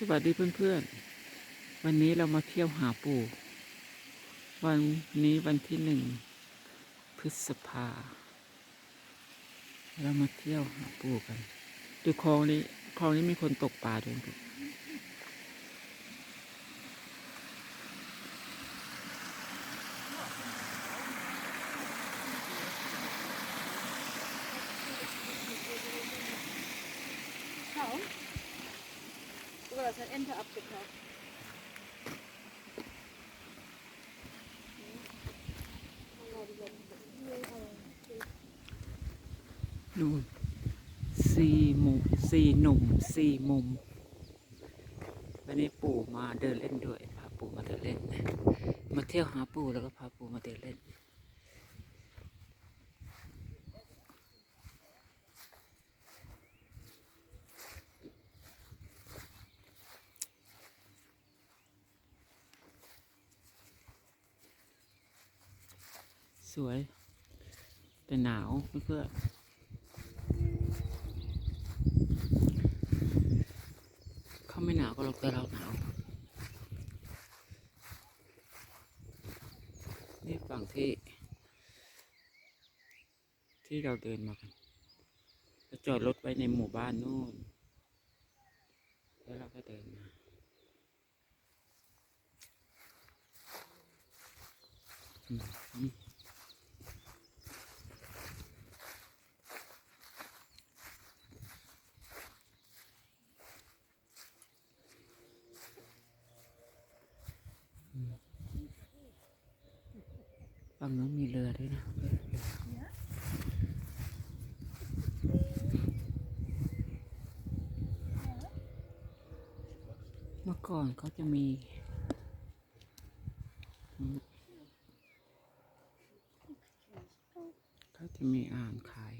สวัสดีเพื่อนๆ วันนี้เรามาเที่ยวหาปู่ วันนี้วันที่หนึ่งพฤษภา เรามาเที่ยวหาปู่กัน ดูคลองนี้คลองนี้มีคนตกปลาด้วย Well, dat zijn enter abgeknallt. นู่นสี่มุมสี่หนุ่มสี่มุม วันนี้ปู่มาเดินเล่นด้วยพาปู่มาเดินเล่น มาเที่ยวหาปู่แล้วก็พาปู่มาเดินเล่น วย แต่หนาวเพื่อนเขาไม่หนาวก็หรอกแต่เราหนาวนี่ฝั่งที่ ที่เราเดินมากันเราจอดรถไว้ในหมู่บ้านนู่น แล้วเราก็เดินมาอืม ฝั่งนู้นมีเรือด้วยนะเมื่อก่อนเขาจะมีเขาจะมีอ่าหารขาย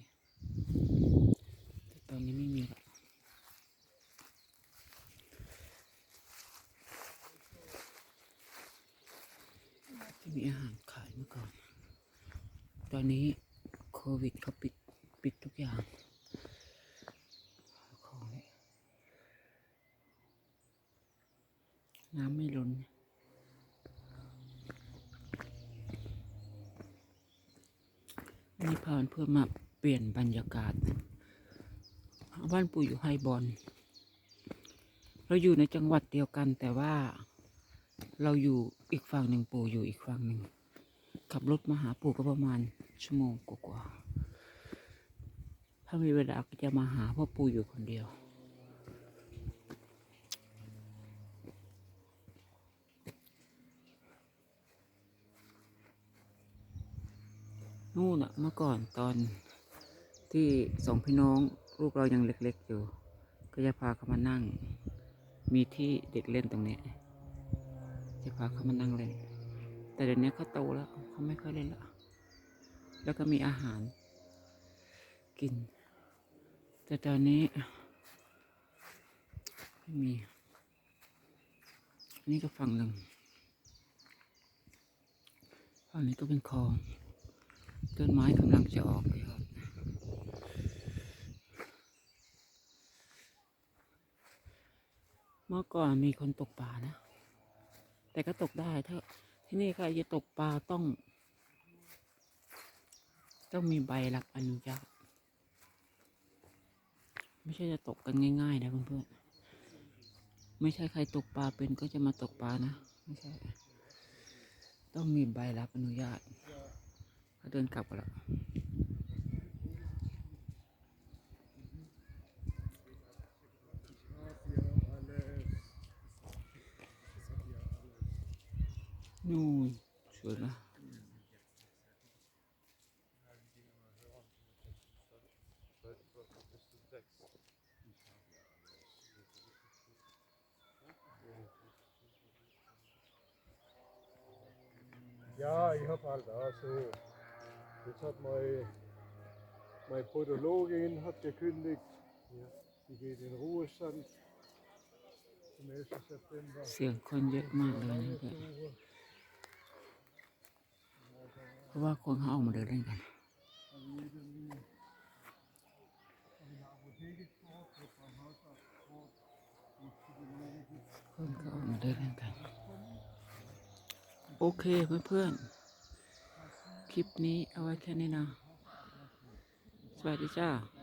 แต่ตอนนี้ไม่มีแล้วจะ มีอาหารขายเมื่อก่อน ตอนนี้โควิดเขาปิดปิดทุกอย่างของน้ำไม่ล้นนี่พาเพื่อนมาเปลี่ยนบรรยากาศ บ้านปู่อยู่ไฮบอลเราอยู่ในจังหวัดเดียวกันแต่ว่า เราอยู่อีกฝั่งหนึ่งปู่อยู่อีกฝั่งหนึ่งขับรถมาหาปู่ก็ประมาณชั่วโมงกว่าๆถ้ามีเวลาก็จะมาหาเพราะปู่อยู่คนเดียว นู่นอะเมื่อก่อนตอนที่สองพี่น้องลูกเรายังเล็กๆอยู่ ก็จะพาเขามานั่ง มีที่เด็กเล่นตรงนี้ จะพาเขามานั่งเล่น แต่เดี๋ยวนี้เขาโตแล้วเขาไม่ค่อยเล่นละแล้วก็มีอาหาร กิน แต่ตอนนี้ไม่มีอันนี้ก็ฝั่งหนึ่งฝั่งนี้ก็เป็นคลองต้นไม้กำลังจะออกเลยครับเมื่อก่อนมีคนตกปลานะ แต่ก็ตกได้ถ้าที่นี่ใครจะตกปลาต้อง ต้องมีใบรับอนุญาตไม่ใช่จะตกกันง่ายๆนะเพื่อนๆไม่ใช่ใครตกปลาเป็นก็จะมาตกปลานะไม่ใช่ต้องมีใบรับอนุญาตเขาเดินกลับกันแล้ว Beispiel. Ne? Ja, ich habe halt auch so. Jetzt hat meine, meine Podologin hat gekündigt. die geht in Ruhestand. Zum 1. September. Sí, con Jack Marlon. ว่าคนเขาออกมาเดินเล่นกันคนเขาออกมาเดินเล่นกัน โอเคเพื่อนๆคลิปนี้เอาไว้แค่นี้นะสวัสดีจ้า